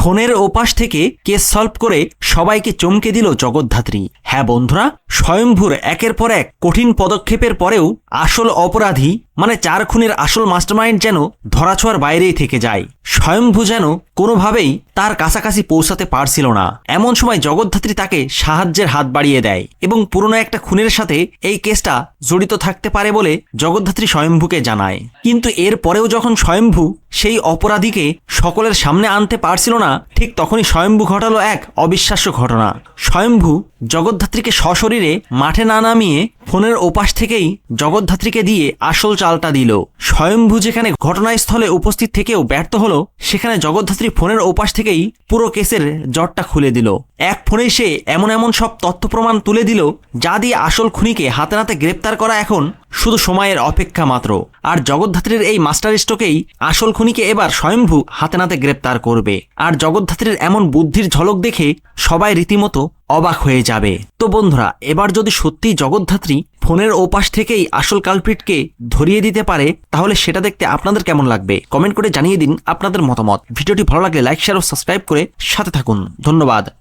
ফোনের ওপাশ থেকে কেস সলভ করে সবাইকে চমকে দিল জগদ্ধাত্রী। হ্যাঁ বন্ধুরা, স্বয়ম্ভুর একের পর এক কঠিন পদক্ষেপের পরেও আসল অপরাধী মানে চার খুনের আসল মাস্টারমাইন্ড যেন ধরাছোঁয়ার বাইরেই থেকে যায়। স্বয়ংভূ যেন কোনোভাবেই তার কাছাকাছি পৌঁছাতে পারছিল না। এমন সময় জগদ্ধাত্রী তাকে সাহায্যের হাত বাড়িয়ে দেয় এবং পুরনো একটা খুনের সাথে এই কেসটা জড়িত থাকতে পারে বলে জগদ্ধাত্রী স্বয়ংভূকে জানায়। কিন্তু এর পরেও যখন স্বয়ংভূ সেই অপরাধীকে সকলের সামনে আনতে পারছিল না, ঠিক তখনই স্বয়ম্ভু ঘটালো এক অবিশ্বাস্য ঘটনা। স্বয়ম্ভু জগদ্ধাত্রীকে সশরীরে মাঠে না নামিয়ে ফোনের ওপাশ থেকেই জগদ্ধাত্রীকে দিয়ে আসল চালটা দিল। স্বয়ম্ভু যেখানে ঘটনাস্থলে উপস্থিত থেকেও ব্যর্থ হলো, সেখানে জগদ্ধাত্রী ফোনের ওপাশ থেকেই পুরো কেসের জটটা খুলে দিল। এক ফোনে সে এমন এমন সব তথ্য প্রমাণ তুলে দিল, যা দিয়ে আসল খুনিকে হাতে নাতে গ্রেপ্তার করা এখন শুধু সময়ের অপেক্ষা মাত্র। আর জগদ্ধাত্রীর এই মাস্টার স্ট্রোকেই আসল খুনিকে এবার স্বয়ংভূ হাতে নাতে গ্রেপ্তার করবে। আর জগদ্ধাত্রীর এমন বুদ্ধির ঝলক দেখে সবাই রীতিমতো অবাক হয়ে যাবে। তো বন্ধুরা, এবার যদি সত্যিই জগদ্ধাত্রী ফোনের ওপাশ থেকেই আসল কালপিটকে ধরিয়ে দিতে পারে, তাহলে সেটা দেখতে আপনাদের কেমন লাগবে? কমেন্ট করে জানিয়ে দিন আপনাদের মতামত। ভিডিওটি ভালো লাগলে লাইক, শেয়ার ও সাবস্ক্রাইব করে সাথে থাকুন। ধন্যবাদ।